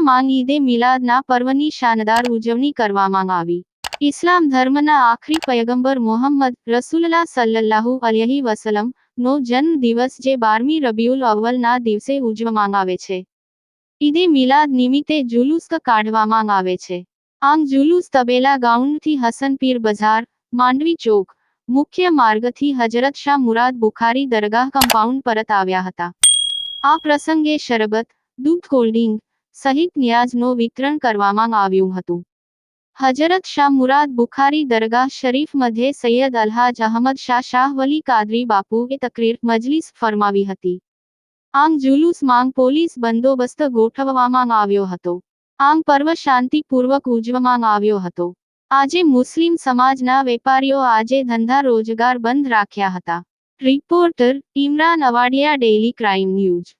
માંગ ઈદે મિલાદના પર્વની શાનદાર ઉજવણી કરવામાં આવી. ઇસ્લામ ધર્મના આખરી પયગંબર મોહમ્મદ રસુલ્લા સલ્લલ્લાહુ અલયહિ વસલમ નો જન્મ દિવસ જે બારમી રબિયુલ અવ્વલના દિવસે ઉજવવામાં આવે છે. ઈદે મિલાદ નિમિત્તે જુલુસ કાઢવામાં આવે છે. આમ જુલુસ તબેલા ગાઉન્ડથી હસનપીર બજાર માંડવી ચોક, મુખ્ય માર્ગથી હજરત શાહ મુરાદ બુખારી દરગાહ કમ્પાઉન્ડ પરત આવ્યા હતા. આ પ્રસંગે શરબત, દૂધ કોલ્ડિંગ સહિત ન્યાજનો વિતરણ કરવામાં આવ્યું હતું. હજરત શાહ મુરાદ બુખારી દરગાહ શરીફ મધ્યે સૈયદ અલ્હાજ અહમદ શાહ શાહ વલી કાદરી બાપુએ તકરીર મજલિસ ફરમાવી હતી. આમ જુલુસ માંગ પોલીસ બંદોબસ્ત ગોઠવવામાં આવ્યો હતો. આમ પર્વ શાંતિપૂર્વક ઉજવવામાં આવ્યો હતો. આજે મુસ્લિમ સમાજના વેપારીઓ આજે ધંધા રોજગાર બંધ રાખ્યા હતા. Reporter Imran Awadiya, daily crime news.